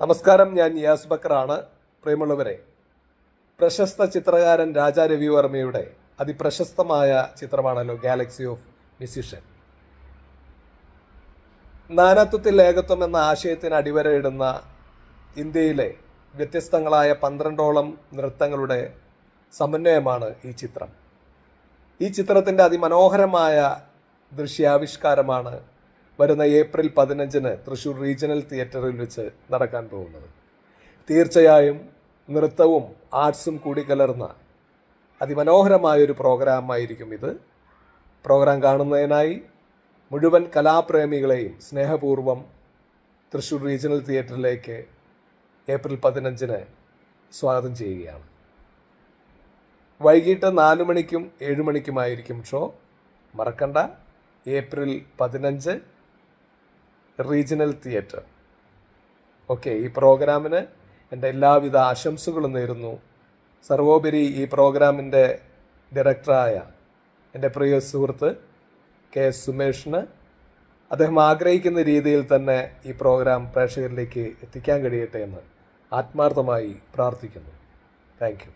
നമസ്കാരം ഞാൻ നിയാസ് ബക്കറാണ്. പ്രിയമുള്ളവരെ പ്രശസ്ത ചിത്രകാരൻ രാജാ രവിവർമ്മയുടെ അതിപ്രശസ്തമായ ചിത്രമാണല്ലോ ഗാലക്സി ഓഫ് മ്യൂസിഷ്യൻ. നാനാത്വത്തിൽ ഏകത്വം എന്ന ആശയത്തിന് അടിവരയിടുന്ന ഇന്ത്യയിലെ വ്യത്യസ്തങ്ങളായ പന്ത്രണ്ടോളം നൃത്തങ്ങളുടെ സമന്വയമാണ് ഈ ചിത്രം. ഈ ചിത്രത്തിന്റെ അതിമനോഹരമായ ദൃശ്യാവിഷ്കാരമാണ് വരുന്ന ഏപ്രിൽ പതിനഞ്ചിന് തൃശ്ശൂർ റീജിയണൽ തിയേറ്ററിൽ വെച്ച് നടക്കാൻ പോകുന്നത്. തീർച്ചയായും നൃത്തവും ആർട്സും കൂടി കലർന്ന അതിമനോഹരമായൊരു പ്രോഗ്രാമായിരിക്കും ഇത്. പ്രോഗ്രാം കാണുന്നതിനായി മുഴുവൻ കലാപ്രേമികളെയും സ്നേഹപൂർവം തൃശ്ശൂർ റീജിയണൽ തിയേറ്ററിലേക്ക് ഏപ്രിൽ പതിനഞ്ചിന് സ്വാഗതം ചെയ്യുകയാണ്. വൈകിട്ട് നാല് മണിക്കും ഏഴ് മണിക്കുമായിരിക്കും ഷോ. മറക്കണ്ട. ഏപ്രിൽ പതിനഞ്ച് റീജിയണൽ തിയേറ്റർ ഓക്കെ ഈ പ്രോഗ്രാമിന് എന്റെ എല്ലാവിധ ആശംസകളും നേരുന്നു സർവോപരി ഈ പ്രോഗ്രാമിന്റെ ഡയറക്ടറായ എന്റെ പ്രിയ സുഹൃത്ത് കെ എസ് സുമേഷിന് അദ്ദേഹം ആഗ്രഹിക്കുന്ന രീതിയിൽ തന്നെ ഈ പ്രോഗ്രാം പ്രേക്ഷകരിലേക്ക് എത്തിക്കാൻ കഴിയട്ടെ എന്ന് ആത്മാർത്ഥമായി പ്രാർത്ഥിക്കുന്നു താങ്ക് യു